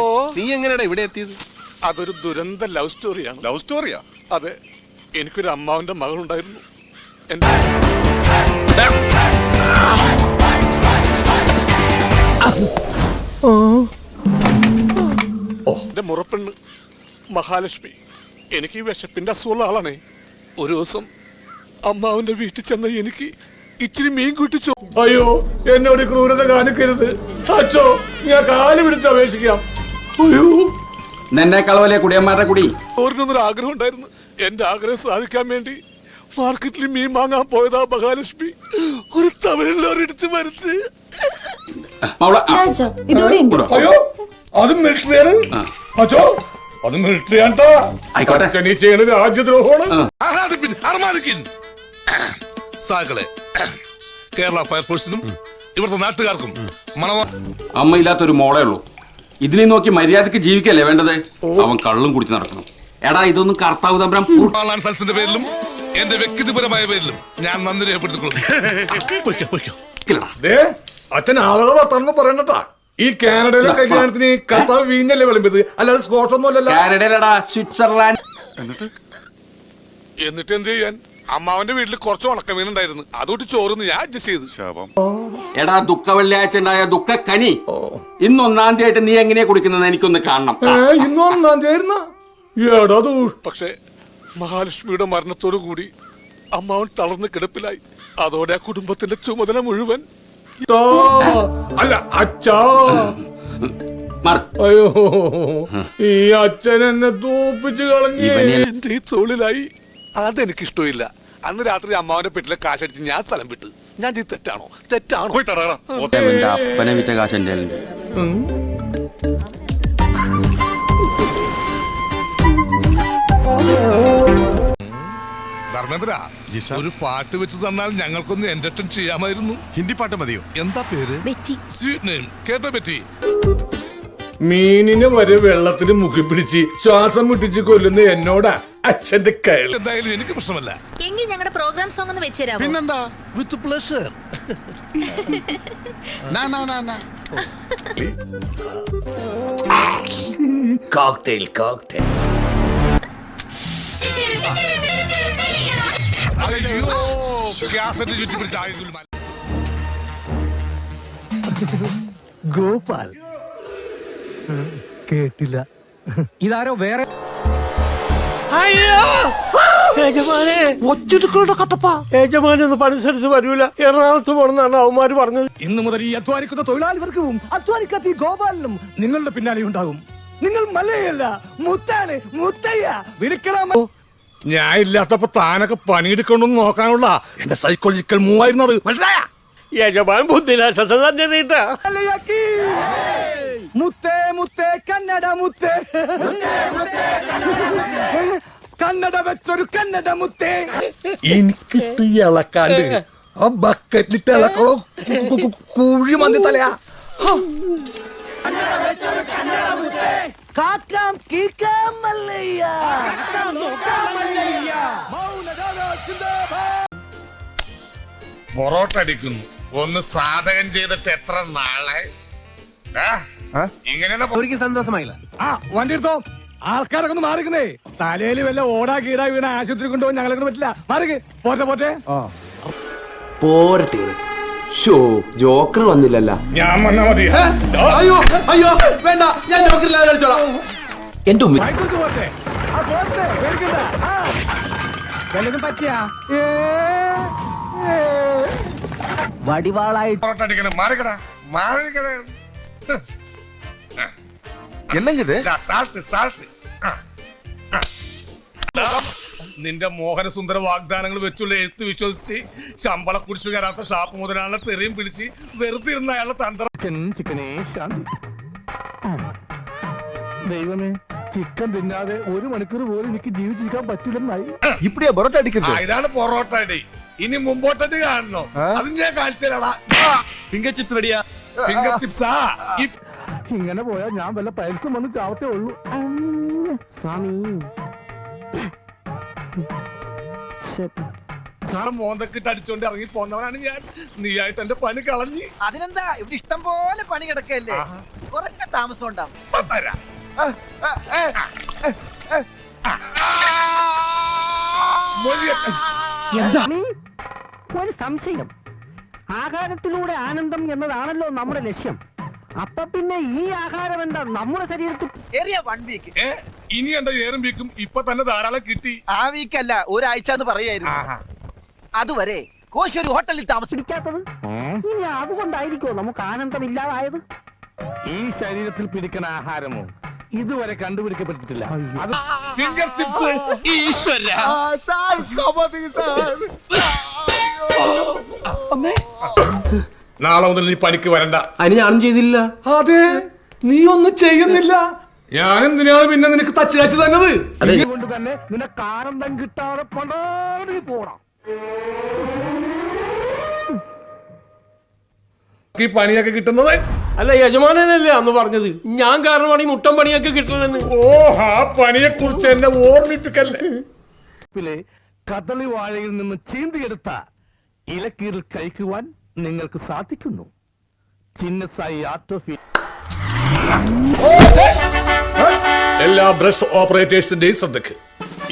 ഓ. നീ എങ്ങനെയാടാ ഇവിടെ എത്തിയത്? അതൊരു ദുരന്ത ലവ് സ്റ്റോറിയാണ്. ലവ് സ്റ്റോറിയാ? അതെ. എനിക്കൊരു അമ്മാവിന്റെ മകളുണ്ടായിരുന്നു. എന്റെ എന്റെ മുറപ്പെണ്ണ് മഹാലക്ഷ്മി. എനിക്ക് ഈ വിശപ്പിന്റെ അസുഖമുള്ള ആളാണേ. ഒരു ദിവസം അമ്മാവിന്റെ വീട്ടിൽ ചെന്ന എനിക്ക് ഇച്ചിരി മീൻ കുട്ടിച്ചോ അയ്യോ എന്നോട് ക്രൂരത കാണിക്കരുത്. അച്ഛോ ഞാൻ കാൽ പിടിച്ച് അപേക്ഷിക്കാം. അയ്യോ. നിന്നേക്കാൾ വലിയ കുടിയന്മാരുടെ കുടി? ചോറിനൊന്നൊരു ആഗ്രഹം ഉണ്ടായിരുന്നു. എന്റെ ആഗ്രഹം സാധിക്കാൻ വേണ്ടി മാർക്കറ്റിൽ മീൻ വാങ്ങാൻ പോയതാ മഹാലക്ഷ്മി. ഒരു തമിഴിലോരിടിച്ച് മരിച്ച്. അയ്യോ അത് മിലിറ്ററിയാണ് അച്ഛോ അത് മിലിറ്ററി ആണ്ടാ ആയിക്കോട്ടെ. അച്ഛൻ ഈ ചെയ്യണ രാജ്യദ്രോഹമാണ്. സാക്കളെ കേരള ഫയർഫോഴ്സിനും ഇവിടുത്തെ നാട്ടുകാർക്കും മണവാ അമ്മ ഇല്ലാത്തൊരു മോളേ ഉള്ളൂ. ഇതിനെ നോക്കി മര്യാദയ്ക്ക് ജീവിക്കല്ലേ വേണ്ടത്? അവൻ കള്ളും കുടിച്ച് നടക്കണം. എടാ ഇതൊന്നും കർത്താവ് തമ്പരം ആളാൻ സൽസിന്റെ പേരിലും എന്റെ വ്യക്തിപരമായ പേരിലും ഞാൻ നന്ദി രേഖപ്പെടുത്തിക്കൊള്ളുന്നു. ദേ അച്ഛൻ പറയണ്ടട്ടാ. ഈ കാനഡയിലെ കല്യാണത്തിന് കർത്താവ് വീഞ്ഞല്ലേ വിളമ്പിയത്? അല്ലാതെ സ്കോച്ച് ഒന്നും അല്ലല്ലോ കാനഡയിലടാ സ്വിറ്റ്സർലാൻഡ്. എന്നിട്ട് എന്ത് ചെയ്യാൻ? അമ്മാവന്റെ വീട്ടിൽ കുറച്ച് ഉണക്കമീൻ ഉണ്ടായിരുന്നു അതോട്ട് ചോറുന്ന് ഞാൻ അഡ്ജസ്റ്റ് ചെയ്തു. ശാപം. എടാ ദുഃഖ വെള്ളിയാഴ്ച ഉണ്ടായ ദുഃഖ കനി. ഇന്ന് ഒന്നാം തീയതി ആയിട്ട് നീ എങ്ങനെയാ കുടിക്കുന്നത്? എനിക്കൊന്ന് കാണണം. ഏ, ഇന്ന് ഒന്നാം തീയതി ആയിരുന്ന എടാ ദൂഷ് പക്ഷേ മഹാലക്ഷ്മിയുടെ മരണത്തോടു കൂടി അമ്മാവൻ തളർന്ന് കിടപ്പിലായി. അതോടെ ആ കുടുംബത്തിന്റെ ചുമതല മുഴുവൻ. അല്ല അച്ഛാ. അയ്യോ. ഈ അച്ഛൻ എന്നെ തോപ്പിച്ചു കളഞ്ഞേ. എന്റെ ഈ തൊഴിലായി അതെനിക്കിഷ്ടമില്ല. അന്ന് രാത്രി അമ്മാവന്റെ പെട്ടിലെ കാശടിച്ച് ഞാൻ സ്ഥലം വിട്ടു. ഞാൻ ഇത് തെറ്റാണോ? തെറ്റാണോ? പോയി തടാ അവന്റെ അപ്പനെ വിറ്റ കാശ് എന്റെ കയ്യിലുണ്ട്. ധർമ്മേന്ദ്ര ഒരു പാട്ട് വെച്ച് തന്നാൽ ഞങ്ങൾക്കൊന്ന് എന്റർടൈൻ ചെയ്യാമായിരുന്നു. ഹിന്ദി പാട്ട് മതിയോ? എന്താ പേര്? ബെറ്റി. സ്വീറ്റ് നെയിം കേട്ടോ പറ്റി മീനിനെ വരെ വെള്ളത്തിന് മുക്കി പിടിച്ച് ശ്വാസം മുട്ടിച്ച് കൊല്ലുന്ന എന്നോടാ. അച്ഛന്റെ കയ്യിൽ എന്തായാലും എനിക്ക് പ്രശ്നമല്ല. എങ്കിൽ ഞങ്ങളുടെ പ്രോഗ്രാം സോങ് ഒന്ന് വെച്ചുതരാമോ പിന്നെന്താ? വിത്ത് പ്ലഷർ നാ നാ നാ നാ. കോക്ടെയിൽ കോക്ടെയിൽ അയ്യോ ഗ്യാസിന്റെ ചുറ്റി പിടിച്ച ആയുധം ഗോപാൽ. കേട്ടില്ല. ഇതാരോ വേറെ ഒച്ചെടുക്കളുടെ കട്ടപ്പ. യജമാനെ ഒന്ന് പണിസരിച്ച് വരൂല. എറണാകുളത്ത് പോണെന്നാണ് അവന്മാര് പറഞ്ഞത്. ഇന്ന് മുതൽ ഈ അധ്വാനിക്കുന്ന തൊഴിലാളികൾക്കും അധ്വാനിക്കാത്ത ഈ ഗോപാലിനും നിങ്ങളുടെ പിന്നാലെ ഉണ്ടാകും. നിങ്ങൾ മലയല്ല മുത്താണ് മുത്തയ്യ. വിളിക്കണമോ ഞാൻ ഇല്ലാത്തപ്പോ താനൊക്കെ പണിയെടുക്കണമെന്ന് നോക്കാനുള്ള എന്റെ സൈക്കോളജിക്കൽ മൂവായിരുന്നത് മനസ്സിലായ? യജമാൻ ബുദ്ധിരാശത്തെ തന്നെ. മുത്തേ മുത്തേ കന്നഡ മുത്തേ. കന്നഡ വെച്ചൊരു കന്നഡ മുത്തേ. എനിക്ക് ഇളക്കാണ്ട്. ആ ബക്കറ്റിലിട്ട് ഇളക്കണോ? കുഴി മന്തി തലയാ. കാക്കാം കീക്കാം മല്ലയ്യ. പൊറോട്ട അടിക്കുന്നു. ഒന്ന് സാധകം ചെയ്തിട്ട് എത്ര നാളെ ഇങ്ങനെ ആ വണ്ടി എടുത്തോ. ആൾക്കാരൊക്കെ ഒന്ന് മാറിക്കുന്നേ തലയിൽ വല്ല ഓടാ കീടാ വീണ ആശുപത്രി കൊണ്ടുപോകാൻ ഞങ്ങളെ പറ്റില്ല. മാറിക്ക്. പോട്ടെ പോട്ടെ. പോരട്ടെ. ഷോ ജോക്കർ വന്നില്ലല്ല. ഞാൻ വന്നാ മതി. അയ്യോ അയ്യോ വേണ്ട ഞാൻ ജോക്കറില്ലാതെ കളിച്ചോളാം. എന്റെ ഉമ്മ. വല്ലതും പറ്റിയാ? വടിവാളായിട്ട് മാറിക്കടാ. മാറിക്കട. എന്നെങ്കിത് സാൾട്ട് സാൾട്ട് നിന്റെ മോഹനസുന്ദര വാഗ്ദാനങ്ങൾ വെച്ചുള്ള എഴുത്ത് വിശ്വസിച്ച് ശമ്പള കുടിച്ചു കയറാത്ത ഷാപ്പ് മുതലാണ് തെറിയും പിടിച്ച് വെറുതെ ഇരുന്ന അയാളെ തന്ത്രം. ദൈവമേ ചിക്കൻ തിന്നാതെ ഒരു മണിക്കൂർ പോലും എനിക്ക് ജീവിച്ചിരിക്കാൻ പറ്റില്ലെന്നായി. ഇപ്പടിയാ പൊറോട്ട അടിക്കുന്നത്? ഇതാണ് പൊറോട്ട അടി. ഇനി മുമ്പോട്ടടി കാണണോ? അത് ഞാൻ കാണിച്ചതാടാ ഫിംഗർ ചിപ്സ് റെഡിയാ ഫിംഗർ ചിപ്സാ ഇങ്ങനെ പോയാൽ ഞാൻ വല്ല പൈൽസും വന്ന് ചാവത്തേ ഉള്ളൂ. സ്വാമി. മോന്തക്കിട്ട് അടിച്ചോണ്ട് ഇറങ്ങി പോന്നവനാണ് ഞാൻ. നീയായിട്ട് എന്റെ പണി കളഞ്ഞ്. അതിനെന്താ? ഇവിടെ ഇഷ്ടം പോലെ പണി കിടക്കല്ലേ കുറച്ച് താമസം ഉണ്ടാവും. ഒരു സംശയം. ആകാരത്തിലൂടെ ആനന്ദം എന്നതാണല്ലോ നമ്മുടെ ലക്ഷ്യം. അപ്പൊ പിന്നെ ഈ ആഹാരം എന്താ നമ്മുടെ ശരീരത്തിൽ ഏറിയ വൺ വീക്ക് ഏ ഇനി എന്താ ഏറും വീക്കും ഇപ്പൊ തന്നെ ധാരാളം കിട്ടി. ആ വീക്കല്ല അല്ല ഒരാഴ്ച എന്ന് പറയായിരുന്നു. അതുവരെ കോശി ഒരു ഹോട്ടലിൽ താമസിക്കും പിടിക്കാത്തത്? ഇനി അതുകൊണ്ടായിരിക്കോ നമുക്ക് ആനന്ദം ഇല്ലാതായത് ഈ ശരീരത്തിൽ പിടിക്കുന്ന ആഹാരമോ? ഇതുവരെ കണ്ടുപിടിക്കപ്പെട്ടിട്ടില്ല. അത് ഫിംഗർ ചിപ്സ് നാളെ മുതൽ നീ പണിക്ക് വരണ്ട. അതിന് ഞാനും ചെയ്തില്ല. അതെ നീ ഒന്നും ചെയ്യുന്നില്ല. ഞാൻ എന്തിനാണ് പിന്നെ നിനക്ക് തച്ച് കാച്ചു തന്നത്. തന്നെ നിനക്ക് ആനന്ദം കിട്ടാതെ പണ്ടാടി പോണം. ഈ പണിയൊക്കെ കിട്ടുന്നത്? അല്ല യജമാനല്ലേ അന്ന് പറഞ്ഞത്? ഞാൻ കാരണമാണ് ഈ മുട്ടൻ പണിയൊക്കെ കിട്ടണമെന്ന് ഓഹാ ആ പണിയെ കുറിച്ച് എന്നെ ഓർമ്മിപ്പിക്കല്ലേ? കദളി വാഴയിൽ നിന്ന് ചീന്തിയെടുത്ത ഇലക്കീറിൽ കഴിക്കുവാൻ നിങ്ങൾക്ക് സാധിക്കുന്നു. ചിന്നസായി ആട്ടോഫി എല്ലാ ബ്രഷ് ഓപ്പറേറ്റേഴ്സിന്റെയും ശ്രദ്ധക്ക്.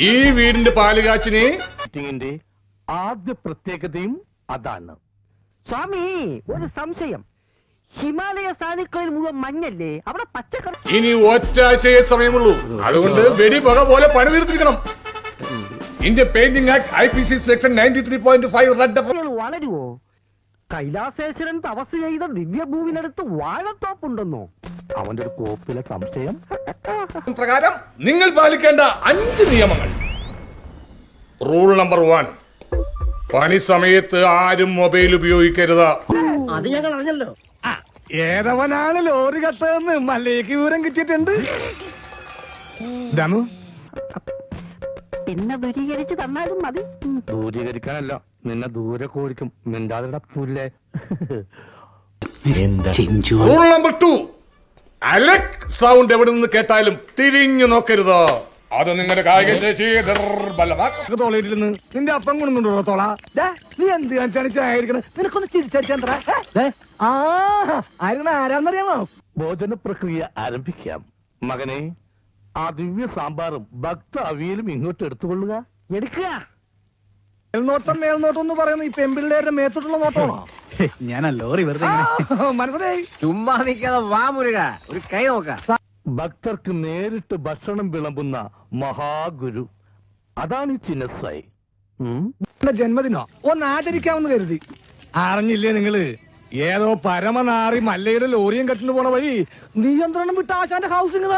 ഈ വീടിന്റെ പാലുകാച്ചിനെ ആദ്യ പ്രത്യേകതയും അതാണ്. സ്വാമി ഒരു സംശയം. ഹിമാലയ സാധുക്കളിൽ മുഴുവൻ മഞ്ഞല്ലേ? അവിടെ പച്ചക്കറി ഇനി ഒറ്റാഴ്ചയെ സമയമുള്ളൂ. അതുകൊണ്ട് വെടിപക പോലെ പണി തീർത്തിരിക്കണം. India painting act I P C section ninety three point five red വളരുവോ? കൈലാസേശ്വരൻ തപസ് ചെയ്ത ദിവ്യഭൂവിനടുത്ത് വാഴത്തോപ്പുണ്ടെന്നോ? അവന്റെ ഒരു കോപ്പിലെ സംശയം? പ്രകാരം നിങ്ങൾ പാലിക്കേണ്ട അഞ്ച് നിയമങ്ങൾ. Rule number one. പണി സമയത്ത് ആരും മൊബൈൽ ഉപയോഗിക്കരുത്. അത് ഞങ്ങൾ അറിഞ്ഞല്ലോ. ഏതവനാണ് ലോറി കത്തതെന്ന് മല്ലേക്ക് വിവരം കിട്ടിയിട്ടുണ്ട്? ദമു പിന്നെ ദൂരീകരിച്ചു തന്നാലും മതി. ദൂരീകരിക്കാനല്ല നിന്നെ ദൂരെ കോരിക്കും. മിണ്ടാതിടെ പുല്ലേ. റൂൾ നമ്പർ ടു അലക് സൗണ്ട് എവിടെ നിന്ന് കേട്ടാലും തിരിഞ്ഞു നോക്കരുത്. അത് നിങ്ങളുടെ കായിക ശേഷി തോളയിട്ടിരുന്ന് നിന്റെ അപ്പം കൊണ്ടുണ്ടോ തോള. നീ എന്ത് കാണിച്ചാണ് നിനക്കൊന്ന് ചിരിച്ചടിച്ചാ ആരാന്നറിയാമോ? ഭോജന പ്രക്രിയ ആരംഭിക്കാം. മകനെ ആ ദിവ്യ സാമ്പാറും ഭക്ത അവിയലും ഇങ്ങോട്ട് എടുത്തുകൊള്ളുക. എടുക്കുക. മേൽനോട്ടം മേൽനോട്ടം എന്ന് പറയുന്നത് ഈ പെമ്പിള്ളേരുടെ മേത്തോട്ടുള്ള നോട്ടമാണോ? ഞാൻ ലോറി വെറുതെ മനസ്സിലായി. ചുമ്മാ നിൽക്കാതെ വാ മുരുക ഒരു കൈ നോക്ക. ഭക്തർക്ക് നേരിട്ട് ഭക്ഷണം വിളമ്പുന്ന മഹാഗുരു. അതാണ് ഈ ചിന്നസ്വായി ജന്മദിനോ? ഒന്ന് ആചരിക്കാമെന്ന് കരുതി. അറിഞ്ഞില്ലേ നിങ്ങൾ? ഏതോ പരമനാറി മല്ലയുടെ ലോറിയും കെട്ടിന് പോണ വഴി നിയന്ത്രണം വിട്ട് ആശാന്റെ ഹൗസിംഗ്